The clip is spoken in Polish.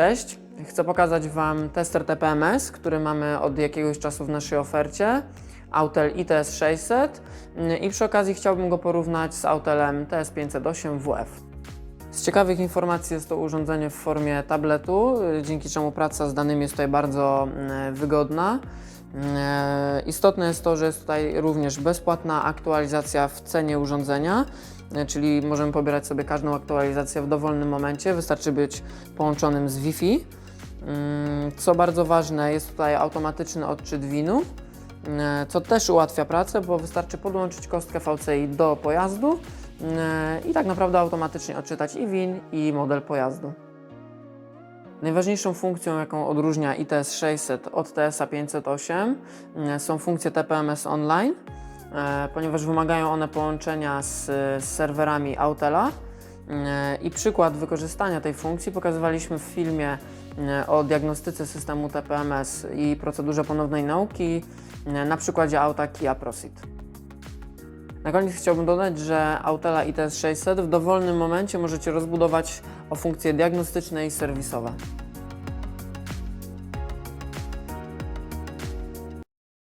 Cześć, chcę pokazać Wam tester TPMS, który mamy od jakiegoś czasu w naszej ofercie, Autel ITS 600 i przy okazji chciałbym go porównać z Autelem TS 508 WF. Z ciekawych informacji jest to urządzenie w formie tabletu, dzięki czemu praca z danymi jest tutaj bardzo mm, wygodna. E, Istotne jest to, że jest tutaj również bezpłatna aktualizacja w cenie urządzenia, e, czyli możemy pobierać sobie każdą aktualizację w dowolnym momencie, wystarczy być połączonym z Wi-Fi. Mm, Co bardzo ważne, jest tutaj automatyczny odczyt winu, e, co też ułatwia pracę, bo wystarczy podłączyć kostkę VCI do pojazdu i tak naprawdę automatycznie odczytać i win, i model pojazdu. Najważniejszą funkcją, jaką odróżnia ITS 600 od TSA 508 mm, są funkcje TPMS online, e, ponieważ wymagają one połączenia z, serwerami Autela. E, I przykład wykorzystania tej funkcji pokazywaliśmy w filmie e, o diagnostyce systemu TPMS i procedurze ponownej nauki na przykładzie auta Kia Proceed. Na koniec chciałbym dodać, że Autela ITS 600 w dowolnym momencie możecie rozbudować o funkcje diagnostyczne i serwisowe.